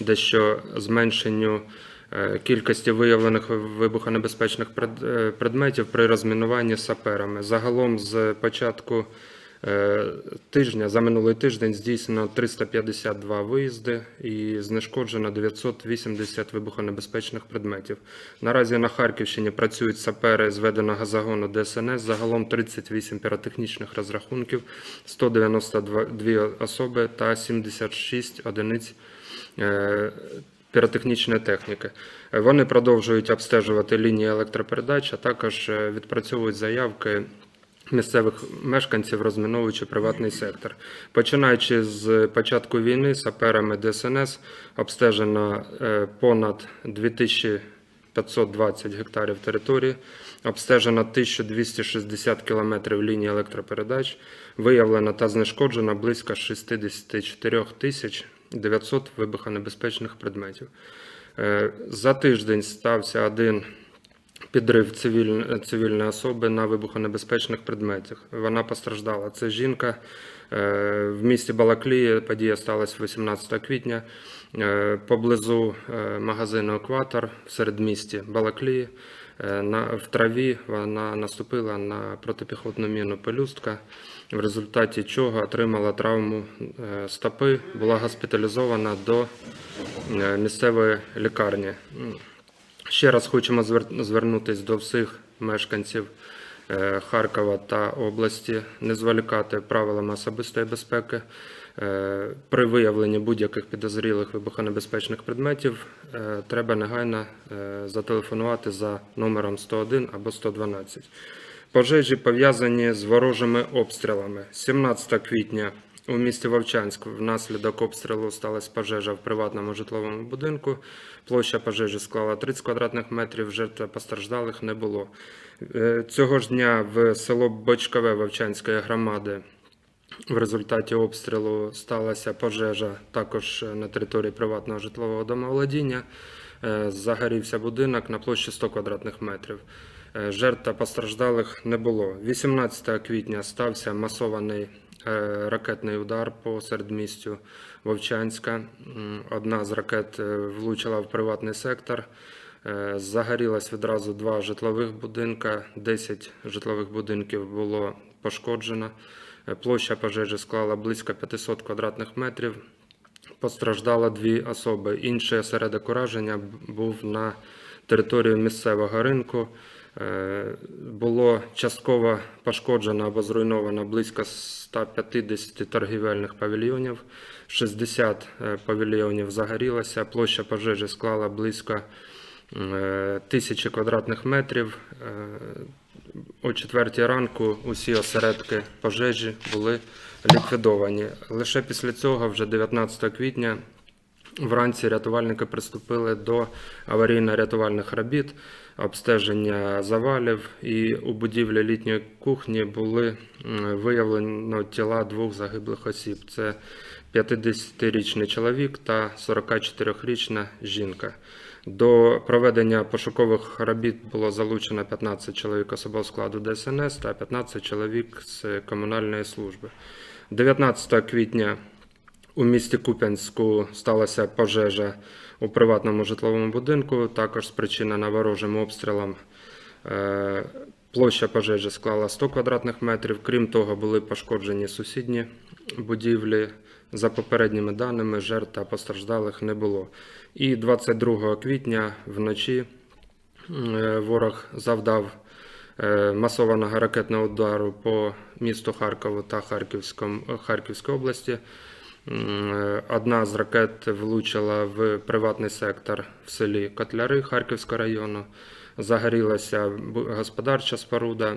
дещо зменшенню е, кількості виявлених вибухонебезпечних е, предметів при розмінуванні саперами. Загалом з початку е, тижня, за минулий тиждень здійснено 352 виїзди і знешкоджено 980 вибухонебезпечних предметів. Наразі на Харківщині працюють сапери зведеного загону ДСНС. Загалом 38 піротехнічних розрахунків, 192 особи та 76 одиниць піротехнічної техніки. Е, Вони продовжують обстежувати лінії електропередач, а також е, відпрацьовують заявки місцевих мешканців, розміновуючи приватний сектор. Починаючи з початку війни, саперами ДСНС обстежено е, понад 2520 гектарів території, обстежено 1260 кілометрів лінії електропередач, виявлено та знешкоджено близько 64 тисяч 900 вибухонебезпечних предметів. Е, За тиждень стався один підрив цивіль- цивільної особи на вибухонебезпечних предметах. Вона постраждала. Це жінка е, в місті Балаклії. Подія сталася 18 квітня е, поблизу магазину Екватор в середмісті Балаклії. В траві вона наступила на протипіхотну міну пелюстка, в результаті чого отримала травму е, стопи, була госпіталізована до е, місцевої лікарні. Ще раз хочемо звернутися до всіх мешканців е, Харкова та області, не зволікати правилами особистої безпеки. При виявленні будь-яких підозрілих вибухонебезпечних предметів треба негайно зателефонувати за номером 101 або 112. Пожежі пов'язані з ворожими обстрілами. 17 квітня у місті Вовчанськ внаслідок обстрілу сталася пожежа в приватному житловому будинку. Площа пожежі склала 30 квадратних метрів, жертв постраждалих не було. Е, Цього ж дня в село Бочкове Вовчанської громади в результаті обстрілу сталася пожежа також на території приватного житлового домоволодіння. Е, Загорівся будинок на площі 100 квадратних метрів. Е, Жертв та постраждалих не було. 18 квітня стався масований е, ракетний удар по середмістю Вовчанська. Одна з ракет е, влучила в приватний сектор. Загорілось відразу два житлових будинка, 10 житлових будинків було пошкоджено. Площа пожежі склала близько 500 квадратних метрів. Постраждало дві особи. Інший осередок ураження був на території місцевого ринку. Е, Було частково пошкоджено або зруйновано близько 150 торгівельних павільйонів, 60 е, павільйонів загорілося, площа пожежі склала близько е, тисячі квадратних метрів. О 4 ранку усі осередки пожежі були ліквідовані. Лише після цього, вже 19 квітня, Вранці рятувальники приступили до аварійно-рятувальних робіт, обстеження завалів, і у будівлі літньої кухні були виявлено тіла двох загиблих осіб. Це 50-річний чоловік та 44-річна жінка. До проведення пошукових робіт було залучено 15 чоловік особового складу ДСНС та 15 чоловік з комунальної служби. 19 квітня у місті Куп'янську сталася пожежа у приватному житловому будинку, також спричинена ворожим обстрілом. Е, Площа пожежі склала 100 квадратних метрів. Крім того, були пошкоджені сусідні будівлі. За попередніми даними, жертв та постраждалих не було. І 22 квітня вночі е, ворог завдав е, масованого ракетного удару по місту Харкову та Харківському- Харківській області. Е, Одна з ракет влучила в приватний сектор в селі Котляри Харківського району. Загорілася господарча споруда.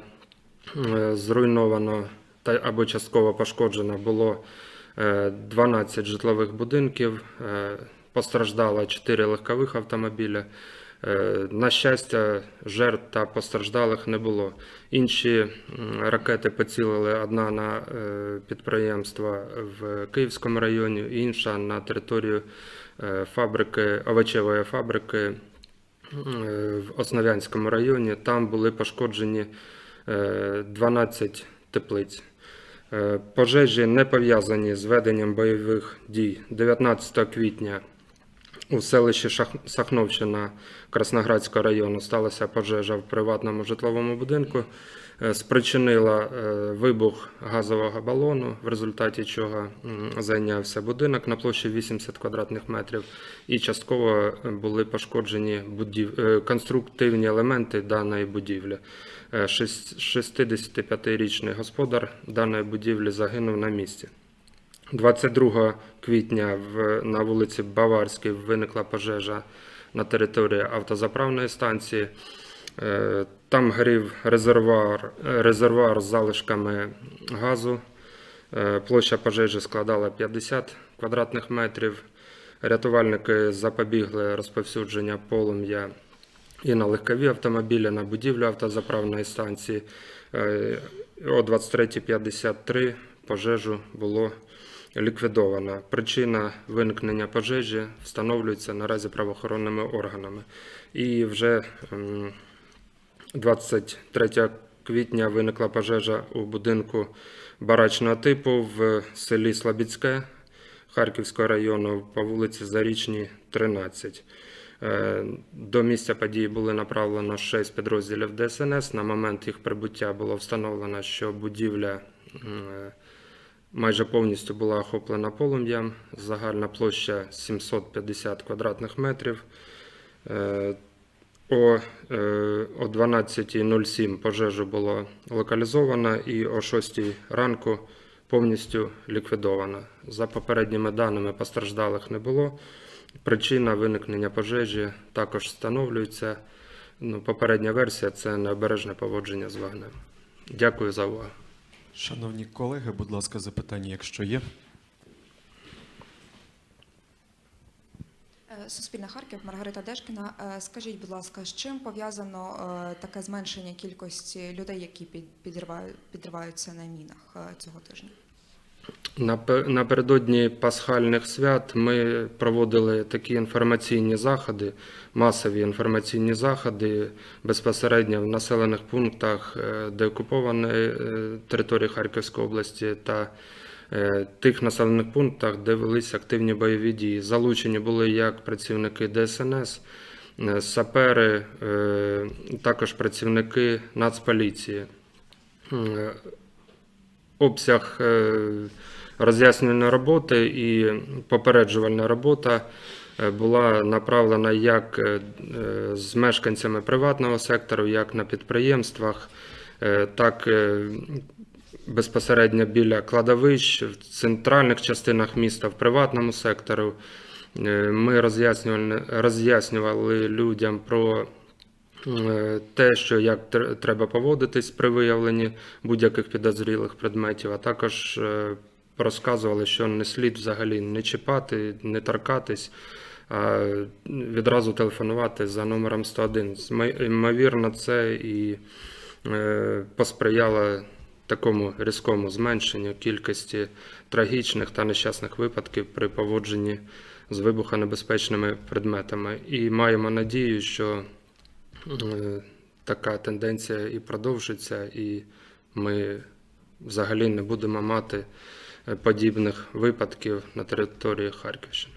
Е, Зруйновано та або частково пошкоджено було е, 12 житлових будинків. е, Постраждало 4 легкових автомобіля. Е, На щастя, жертв та постраждалих не було. Інші ракети поцілили одна на е, підприємство в Київському районі, інша на територію е, фабрики, овочевої фабрики в Основ'янському районі. Там були пошкоджені е, 12 теплиць. Пожежі не пов'язані з веденням бойових дій. 19 квітня У селищі Сахновщина Красноградського району сталася пожежа в приватному житловому будинку. Е, Спричинила е, вибух газового балону, в результаті чого зайнявся будинок на площі 80 квадратних метрів, і частково е, були пошкоджені будів... конструктивні елементи даної будівлі. Е, 65-річний господар даної будівлі загинув на місці. 22 квітня в, на вулиці Баварській виникла пожежа на території автозаправної станції. Е, Там горів резервуар, резервуар з залишками газу. Е, Площа пожежі складала 50 квадратних метрів. Рятувальники запобігли розповсюдження полум'я і на легкові автомобілі, на будівлю автозаправної станції. Е, О 23.53 пожежу було ліквідовано. Причина виникнення пожежі встановлюється наразі правоохоронними органами. І вже ем, 23 квітня виникла пожежа у будинку барачного типу в селі Слобідське Харківського району по вулиці Зарічній, 13. Е, До місця події були направлено 6 підрозділів ДСНС. На момент їх прибуття було встановлено, що будівля е, майже повністю була охоплена полум'ям. Загальна площа 750 квадратних метрів. Е, О, е, о 12.07 пожежу було локалізовано і о 6 ранку повністю ліквідовано. За попередніми даними постраждалих не було. Причина виникнення пожежі також встановлюється. Ну, попередня версія це необережне поводження з вогнем. Дякую за увагу. Шановні колеги, будь ласка, запитання, якщо є. Суспільна Суспільне Харків, Маргарита Дешкіна. Е, Скажіть, будь ласка, з чим пов'язано е, таке зменшення кількості людей, які під- підривають, підриваються на мінах е, цього тижня? Напе- Напередодні пасхальних свят ми проводили такі інформаційні заходи, масові інформаційні заходи безпосередньо в населених пунктах е, деокупованої е, території Харківської області та е, тих населених пунктах, де велись активні бойові дії. Залучені були як працівники ДСНС, сапери, також працівники Нацполіції. Обсяг е, роз'яснювальної роботи і попереджувальна робота е, була направлена як е, з мешканцями приватного сектору, як на підприємствах, так безпосередньо біля кладовищ, в центральних частинах міста, в приватному сектору. Ми роз'яснювали, людям про те, що як треба поводитись при виявленні будь-яких підозрілих предметів, а також е, розказували, що не слід взагалі не чіпати, не торкатись, а відразу телефонувати за номером 101. Ймовірно, це і е, посприяло такому різкому зменшенню кількості трагічних та нещасних випадків при поводженні з вибухонебезпечними предметами. І маємо надію, що е, така тенденція і продовжиться, і ми взагалі не будемо мати е, подібних випадків на території Харківщини.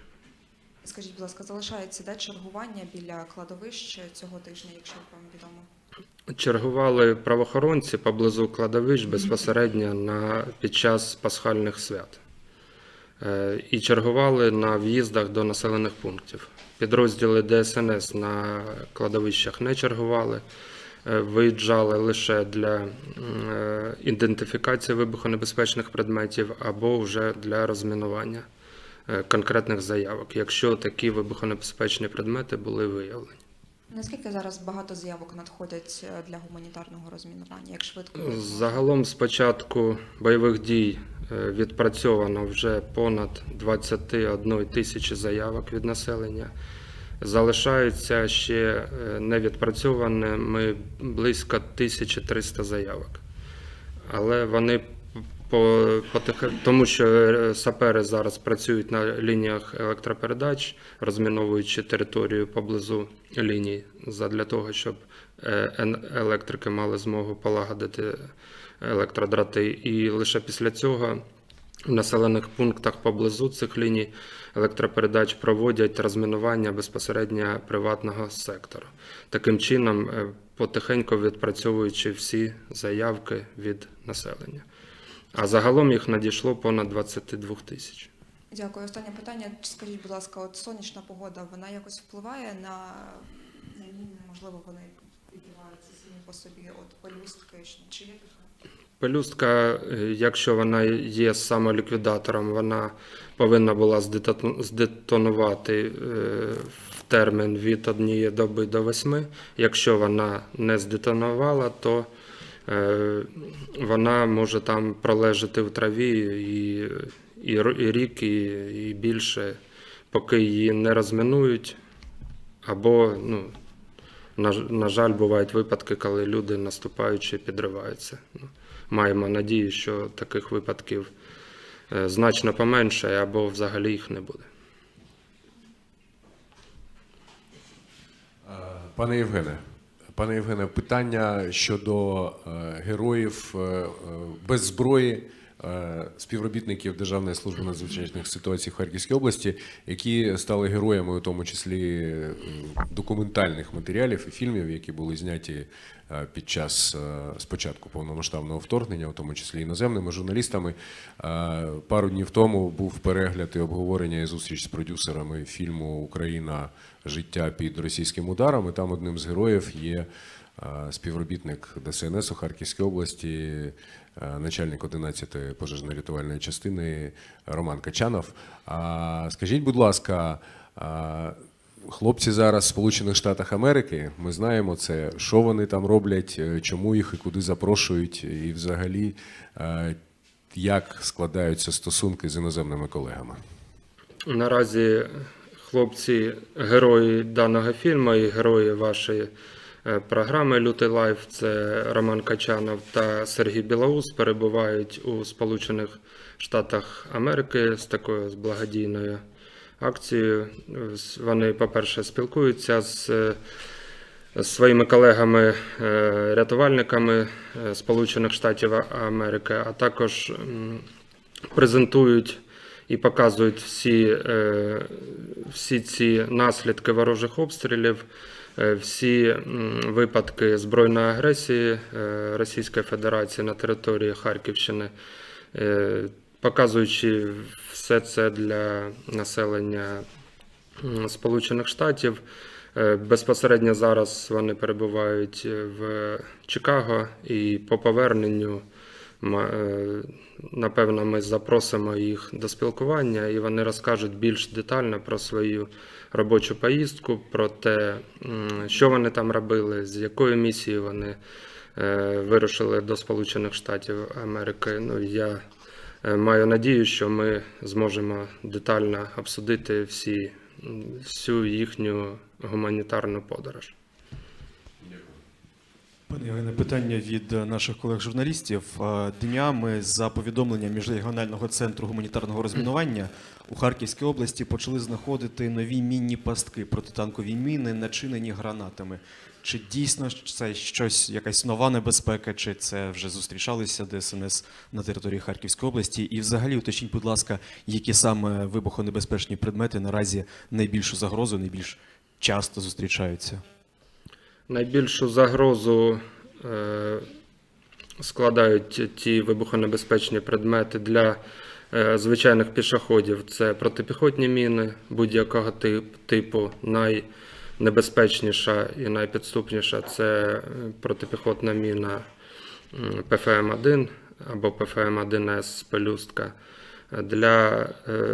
Скажіть, будь ласка, залишається де чергування біля кладовищ цього тижня, якщо вам відомо? Чергували правоохоронці поблизу кладовищ безпосередньо на, під час пасхальних свят. Е, І чергували на в'їздах до населених пунктів. Підрозділи ДСНС на кладовищах не чергували, е, виїжджали лише для е, ідентифікації вибухонебезпечних предметів або вже для розмінування конкретних заявок, якщо такі вибухонебезпечні предмети були виявлені. Наскільки зараз багато заявок надходять для гуманітарного розмінування? Як швидко? Загалом з початку бойових дій відпрацьовано вже понад 21 тисячі заявок від населення. Залишаються ще е, невідпрацьованими близько 1300 заявок. Але вони по, потих- тому що е, сапери зараз працюють на лініях електропередач, розміновуючи територію поблизу ліній, для того, щоб е, електрики мали змогу полагодити електродрати. І лише після цього В населених пунктах поблизу цих ліній електропередач проводять розмінування безпосередньо приватного сектору. Таким чином, е, потихеньку відпрацьовуючи всі заявки від населення. А загалом їх надійшло понад 22 тисяч. Дякую. Останнє питання. Скажіть, будь ласка, от сонячна погода, вона якось впливає на, міни? Можливо, вони підриваються самі по собі, от пелюстки, чи є таке? Пелюстка, е, якщо вона є самоліквідатором, вона повинна була здетон- здетонувати е, в термін від однієї доби до восьми. Якщо вона не здетонувала, то вона може там пролежати в траві і, і, і рік, і, і більше, поки її не розмінують. Або, ну, на, на жаль, бувають випадки, коли люди наступаючи підриваються. Ну, маємо надію, що таких випадків е, значно поменше або взагалі їх не буде. Е, Пане Євгене, пане Євгене, питання щодо е, героїв е, е, без зброї, співробітників Державної служби надзвичайних ситуацій в Харківській області, які стали героями, у тому числі е, документальних матеріалів і фільмів, які були зняті е, під час е, спочатку повномасштабного вторгнення, у тому числі іноземними журналістами. Е, Пару днів тому був перегляд і обговорення і зустріч з продюсерами фільму Україна життя під російським ударом. І там одним з героїв є е, співробітник ДСНС у Харківській області, начальник 11-ї пожежно-рятувальної частини Роман Качанов. А Скажіть, будь ласка, Хлопці зараз в Сполучених Штатах Америки. Ми знаємо це, що вони там роблять, е, чому їх і куди запрошують, і взагалі як складаються стосунки з іноземними колегами. Наразі хлопці, герої даного фільму і герої вашої програми Лютий Лайф це Роман Качанов та Сергій Білоус перебувають у Сполучених Штатах Америки з такою з благодійною акцією. Вони, по-перше, спілкуються з е, своїми колегами-рятувальниками Сполучених Штатів Америки, а також презентують і показують всі, е, всі ці наслідки ворожих обстрілів, е, всі випадки збройної агресії е, Російської Федерації на території Харківщини, е, показуючи все це для населення Сполучених Штатів. Е, Безпосередньо зараз вони перебувають в Чикаго і по поверненню е, напевно ми запросимо їх до спілкування і вони розкажуть більш детально про свою робочу поїздку, про те, що вони там робили, з якою місією вони е, вирушили до Сполучених Штатів Америки. Ну, я е, маю надію, що ми зможемо детально обсудити всі, всю їхню гуманітарну подорож. Пане Євгене, питання від наших колег-журналістів. Днями за повідомленням міжрегіонального центру гуманітарного розмінування у Харківській області почали знаходити нові мінні пастки протитанкові міни, начинені гранатами. Чи дійсно це щось, якась нова небезпека, чи це вже зустрічалися ДСНС на території Харківської області? І взагалі уточніть, будь ласка, які саме вибухонебезпечні предмети наразі найбільшу загрозу, найбільш часто зустрічаються? Найбільшу загрозу е, складають ті вибухонебезпечні предмети для е, звичайних пішоходів. Це протипіхотні міни будь-якого типу. Найнебезпечніша і найпідступніша це е, протипіхотна міна ПФМ-1 або ПФМ-1С пелюстка. Для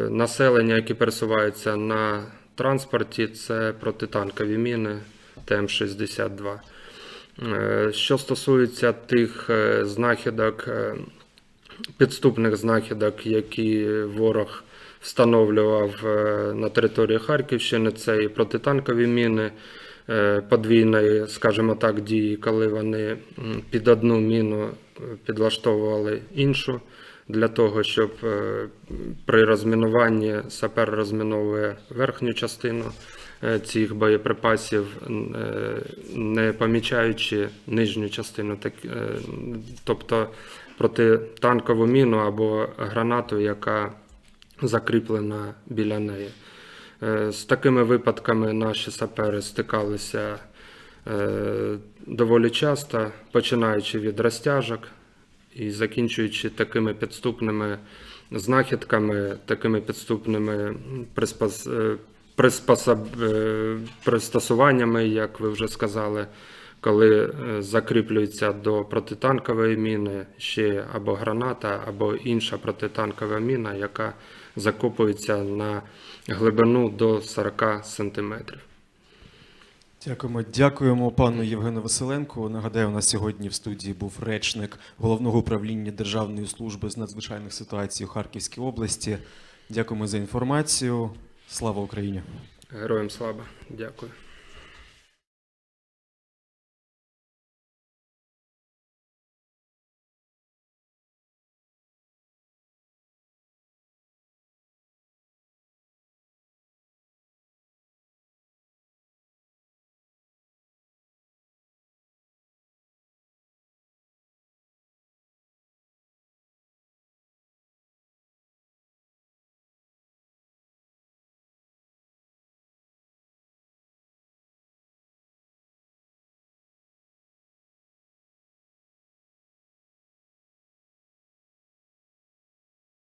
населення, які пересуваються на транспорті, це протитанкові міни ТМ-62. Е, Що стосується тих е, знахідок, е, підступних знахідок, які ворог встановлював на території Харківщини, це і протитанкові міни подвійної, скажімо так, дії, коли вони під одну міну підлаштовували іншу. Для того, щоб при розмінуванні сапер розміновує верхню частину цих боєприпасів, е, не помічаючи нижню частину. Так, е, тобто протитанкову міну або гранату, яка закріплена біля неї. Е, З такими випадками наші сапери стикалися е, доволі часто, починаючи від розтяжок і закінчуючи такими підступними знахідками, такими підступними приспос... приспособ... е, пристосуваннями, як ви вже сказали, коли е, закріплюється до протитанкової міни ще або граната, або інша протитанкова міна, яка закопується на глибину до 40 сантиметрів. Дякуємо, дякуємо пану Євгену Василенку. Нагадаю, у нас сьогодні в студії був речник головного управління Державної служби з надзвичайних ситуацій у Харківській області. Дякуємо за інформацію. Слава Україні! Героям слава. Дякую.